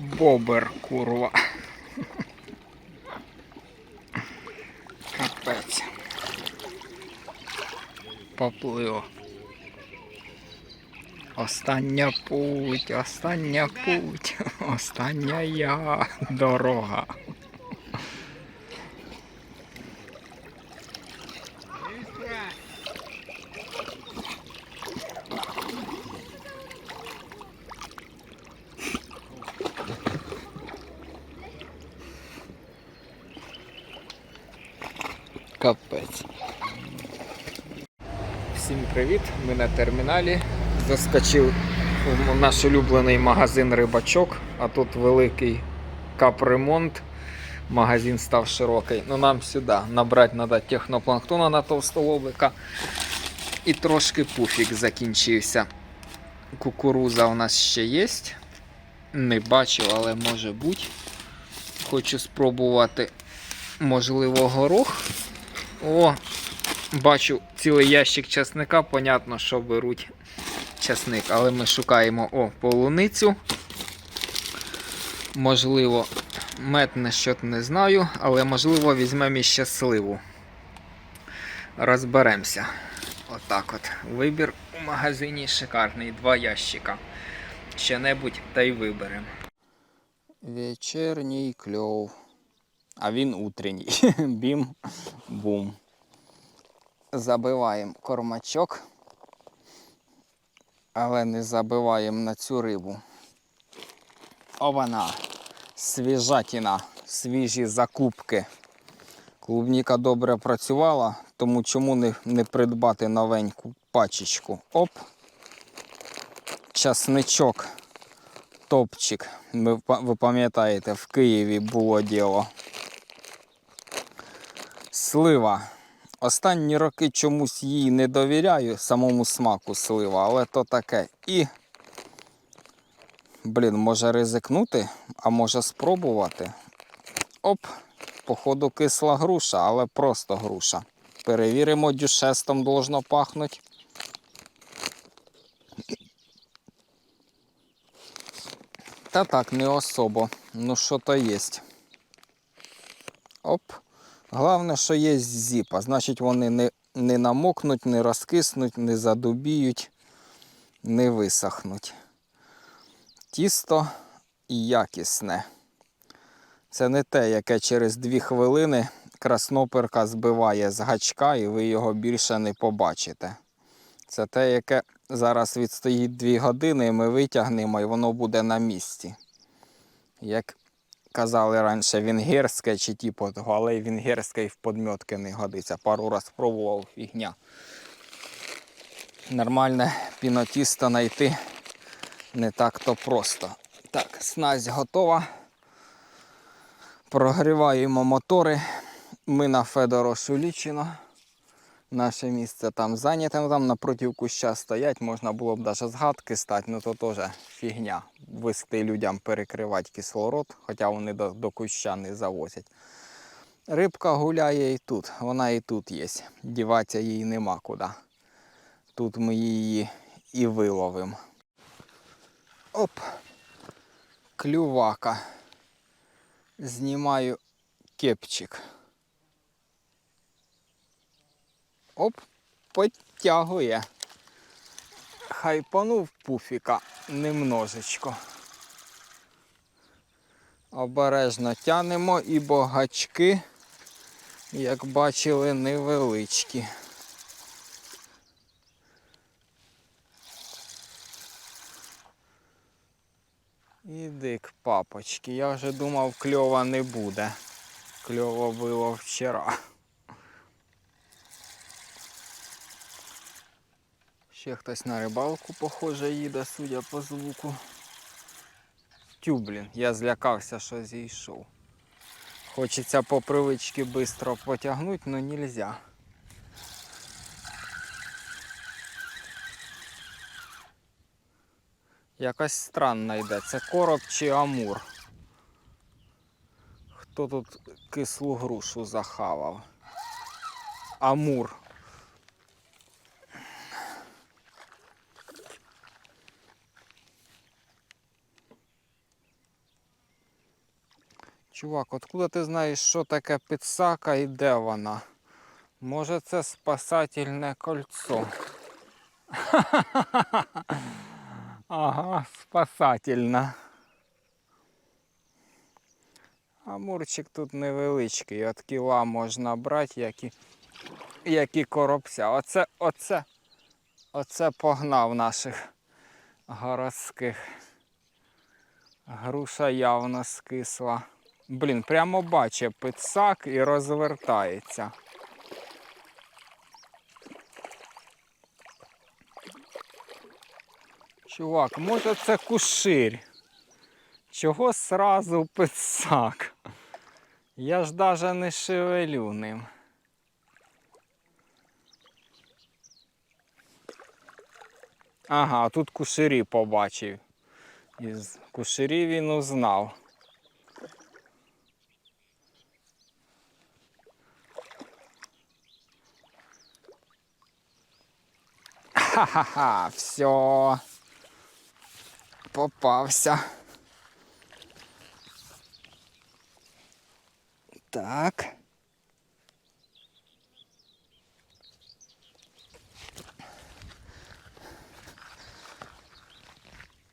Бобер, курва. Капець. Поплив. Остання путь, остання путь, остання я дорога. Капець. Всім привіт! Ми на терміналі. Заскочив у наш улюблений магазин рибачок, а тут великий капремонт. Магазин став широкий. Ну нам сюди набрати треба технопланктона на товстолобика. І трошки пуфік закінчився. Кукуруза у нас ще є. Не бачив, але може бути. Хочу спробувати, можливо, горох. О, бачу цілий ящик часника, понятно, що беруть часник, але ми шукаємо о, полуницю. Можливо, мед на що не знаю, але можливо візьмемо іще сливу. Розберемося. Отак от. Вибір у магазині шикарний, два ящика. Що-небудь та й виберемо. Вечірній кльов. А він утренній. Бім, бум. Забиваємо кормачок, але не забиваємо на цю рибу. Ована. Свіжатіна, свіжі закупки. Клубніка добре працювала, тому чому не, не придбати новеньку пачечку? Оп. Часничок. Топчик. Ви, ви пам'ятаєте, в Києві було діло. Слива. Останні роки чомусь їй не довіряю самому смаку слива, але то таке. І, блін, може ризикнути, а може спробувати. Оп, походу кисла груша, але просто груша. Перевіримо, дюшестом должно пахнути. Та так, не особо. Ну що то єсть. Оп. Головне, що є зіпа. Значить, вони не, не намокнуть, не розкиснуть, не задубіють, не висохнуть. Тісто якісне. Це не те, яке через 2 хвилини красноперка збиває з гачка і ви його більше не побачите. Це те, яке зараз відстоїть 2 години, і ми витягнемо і воно буде на місці. Як казали раніше венгерське чи типу того, але й венгерське і в подмьотки не годиться. Пару раз спробував фігня. Нормальне пінотісто знайти не так-то просто. Так, снасть готова. Прогріваємо мотори. Ми на Федоро Шулічино. Наше місце там зайняте, там напроти куща стоять, можна було б навіть згадки стати, ну то теж фігня. Вести людям перекривати кислород, хоча вони до, до куща не завозять. Рибка гуляє і тут, вона і тут є. Діватися їй нема куди. Тут ми її і виловимо. Оп. Клювака. Знімаю кепчик. Оп, підтягує. Хайпанув пуфіка немножечко. Обережно тянемо і богачки, як бачили, невеличкі. Іди к папочки. Я вже думав, кльова не буде. Кльово було вчора. Ще хтось на рибалку, похоже, їде, судя по звуку. Тю, блін, я злякався, що зійшов. Хочеться по привичці швидко потягнути, але нельзя. Якось странно йде. Це короб чи амур. Хто тут кислу грушу захавав? Амур. Чувак, откуда ти знаєш, що таке підсака і де вона? Може це спасательне кольцо. Ага, спасательна. Амурчик тут невеличкий, от кіла можна брати, як і, як і коробця. Оце, оце, оце погнав наших городських. Груша явно скисла. Блін, прямо бачить пицак і розвертається. Чувак, може це куширь? Чого сразу пицак? Я ж даже не шевелю ним. Ага, тут куширі побачив. Із куширів він узнав. Ха-ха-ха, все. Попався. Так.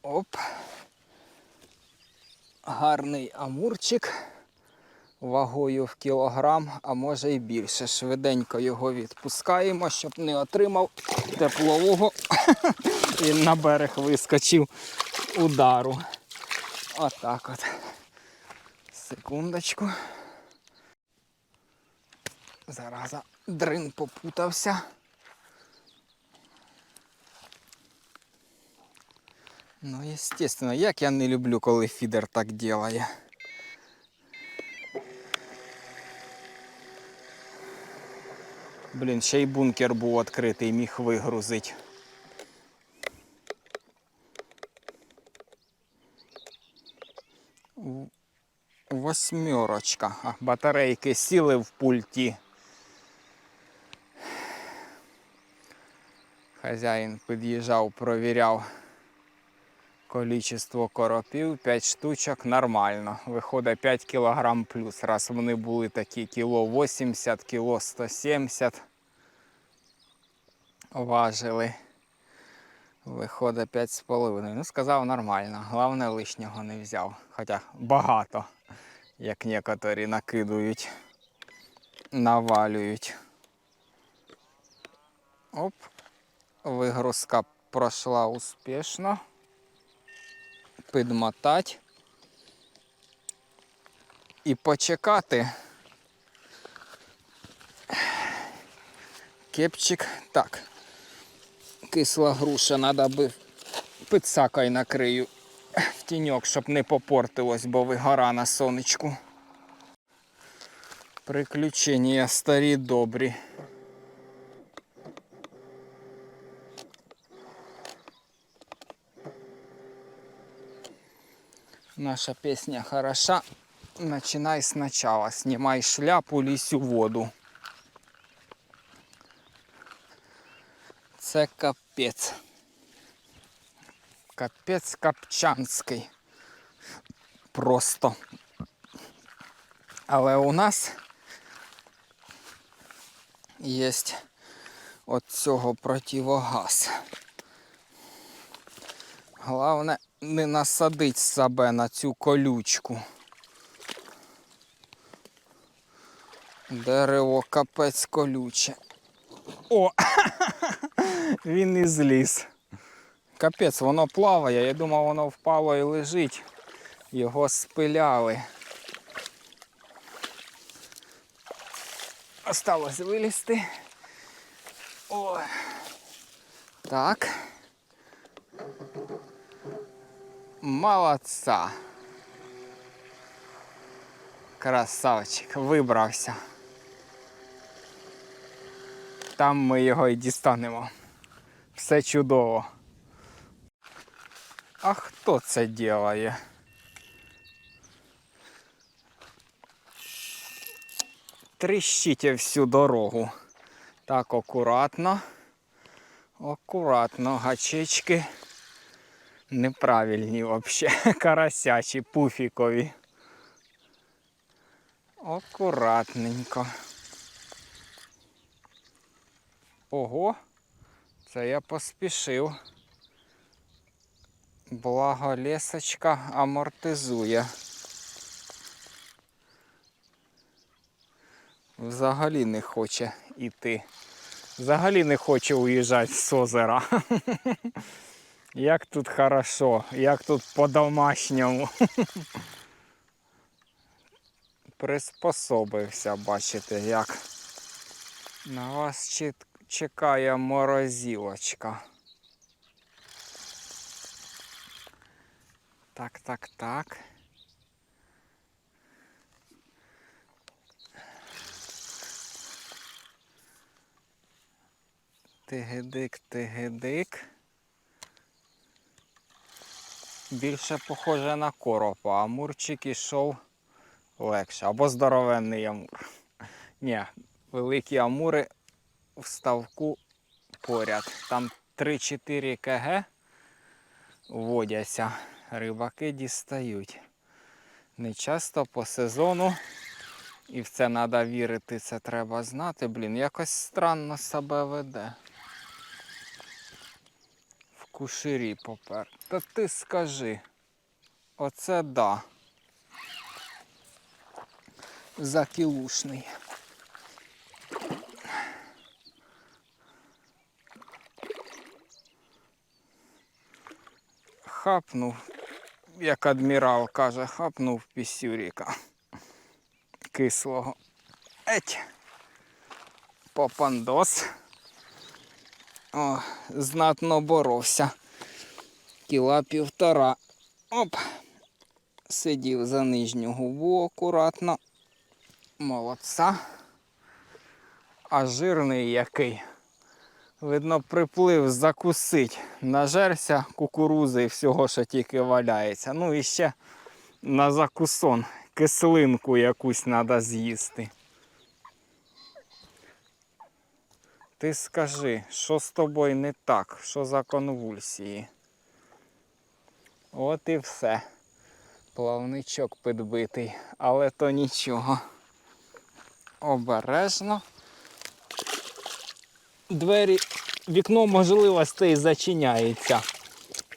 Оп. Гарний амурчик. Вагою в кілограм, а може і більше. Швиденько його відпускаємо, щоб не отримав теплового. Він на берег вискочив удару. Отак от. Секундочку. Зараза, дрин попутався. Ну, естественно, як я не люблю, коли фідер так ділає. Блін, ще й бункер був відкритий, міг вигрузити. Восьмерочка. А, батарейки сіли в пульті. Хазяїн під'їжджав, провіряв количество коропів, 5 штучок нормально. Виходить 5 кг плюс. Раз вони були такі кіло 80, кіло 170 важили. Виходить 5,5. Ну, сказав нормально. Головне лишнього не взяв. Хоча багато, як некоторі накидують, навалюють. Оп. Вигрузка пройшла успішно. Підмотати. І почекати. Кепчик. Так. Кисла груша, треба би підсакай накрию в тіньок, щоб не попортилось, бо вигора на сонечку. Приключення старі добрі. Наша песня хороша. Начинай сначала. Снимай шляпу, лізь у воду. Це капець. Капець капчанський. Просто. Але у нас є от цього противогаз. Головне не насадить себе на цю колючку. Дерево капець колюче. О! Він і зліз. Капець, воно плаває. Я думав, воно впало і лежить. Його спиляли. Осталось вилізти. О. Так. Молодца. Красавчик, вибрався. Там ми його і дістанемо. Все чудово. А хто це ділає? Тріщить всю дорогу. Так, акуратно. Акуратно, гачечки неправильні взагалі. Карасячі, пуфікові. Акуратненько. Ого, це я поспішив. Благо лесочка амортизує. Взагалі не хоче йти. Взагалі не хоче уїжджати з озера. Як тут хорошо, як тут по-домашньому. Приспособився, бачите, як. На вас чекає морозилочка. Так, так, так. Тигидик, тигидик. Більше похоже на коропа, а мурчик ішов легше. Або здоровенний амур. Ні, великі амури в ставку поряд. Там 3-4 кг водяться. Рибаки дістають. Не часто по сезону. І в це треба вірити, це треба знати. Блін, якось странно себе веде. Куширі попер. Та ти скажи. Оце да. Закілушний. Хапнув, як адмірал каже, хапнув пісюріка кислого. Еть. Попандос. О, знатно боровся. Кіла півтора. Оп. Сидів за нижню губу акуратно. Молодця. А жирний який. Видно, приплив закусить. Нажерся кукурузи і всього, що тільки валяється. Ну і ще на закусон кислинку якусь треба з'їсти. Ти скажи, що з тобою не так? Що за конвульсії? От і все. Плавничок підбитий, але то нічого. Обережно. Двері, вікно можливостей зачиняється.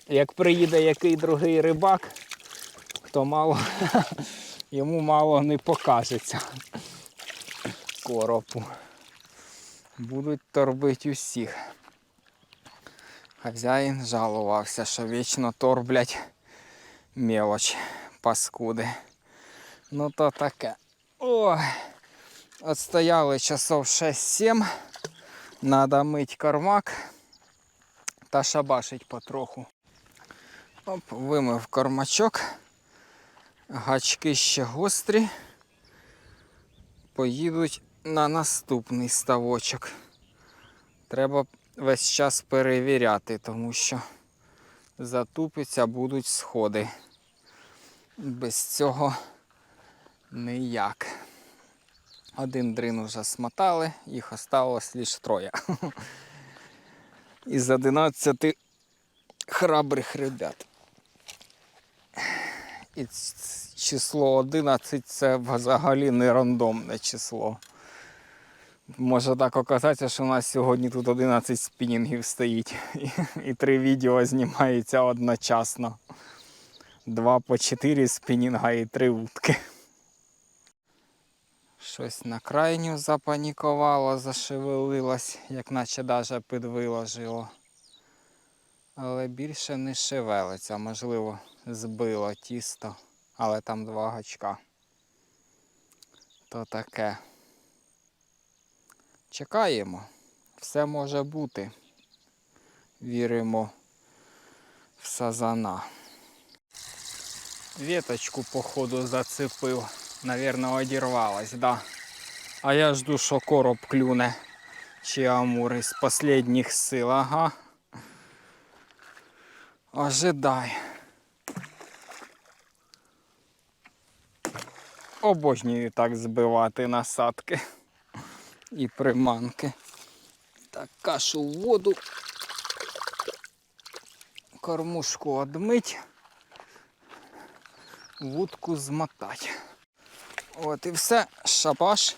Як приїде який другий рибак, то мало йому мало не покажеться коропу. Будуть торбить усіх. Хазяїн жалувався, що вічно торблять мелоч паскуди. Ну то таке. Ой, от стояли часов 6-7. Надо мить кормак та шабашить потроху. Оп, вимив кормачок. Гачки ще гострі. Поїдуть на наступний ставочок. Треба весь час перевіряти, тому що затупиться, будуть сходи. Без цього ніяк. Один дрин уже смотали, їх осталось лише троє. Із 11 храбрих ребят. І число 11 це взагалі не рандомне число. Може так оказатися, що у нас сьогодні тут 11 спінінгів стоїть. І, три відео знімаються одночасно. Два по 4 спінінга і три утки. Щось на крайню запанікувало, зашевелилось, як наче даже підвиложило. Але більше не шевелиться, можливо, збило тісто, але там два гачка. То таке. Чекаємо. Все може бути. Віримо в сазана. Веточку, походу, зацепив. Навірно, одірвалась, да. А я жду, що короб клюне. Чи амур із останніх сил, ага. Ожидай. Обожнюю так збивати насадки і приманки. Так, кашу в воду. Кормушку одмить. Вудку змотать. От і все, шабаш.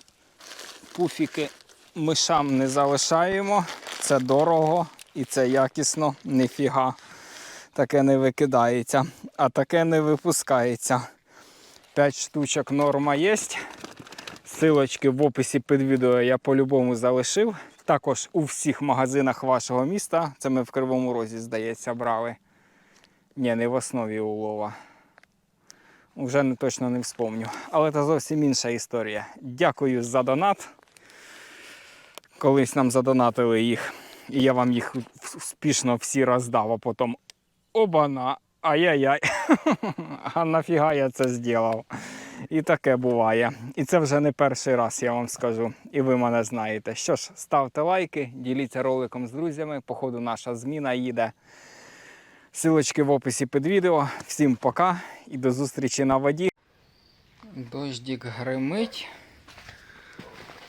Пуфіки мишам не залишаємо. Це дорого і це якісно, ніфіга. Таке не викидається, а таке не випускається. 5 штучок норма є. Силочки в описі під відео я по-любому залишив. Також у всіх магазинах вашого міста. Це ми в Кривому Розі, здається, брали. Ні, не в основі улова. Вже точно не вспомню. Але це зовсім інша історія. Дякую за донат. Колись нам задонатили їх. І я вам їх успішно всі роздав, а потім обана, ай-яй-яй. А нафіга я це зробив? І таке буває. І це вже не перший раз, я вам скажу. І ви мене знаєте. Що ж, ставте лайки, діліться роликом з друзями. Походу, наша зміна їде. Силочки в описі під відео. Всім пока і до зустрічі на воді. Дождик гримить.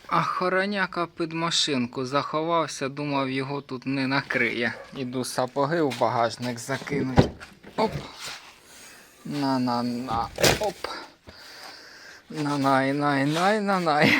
А хороняка під машинку заховався, думав, його тут не накриє. Іду сапоги в багажник закинуть. Оп. На-на-на. Оп. На-най-най-най-на-най.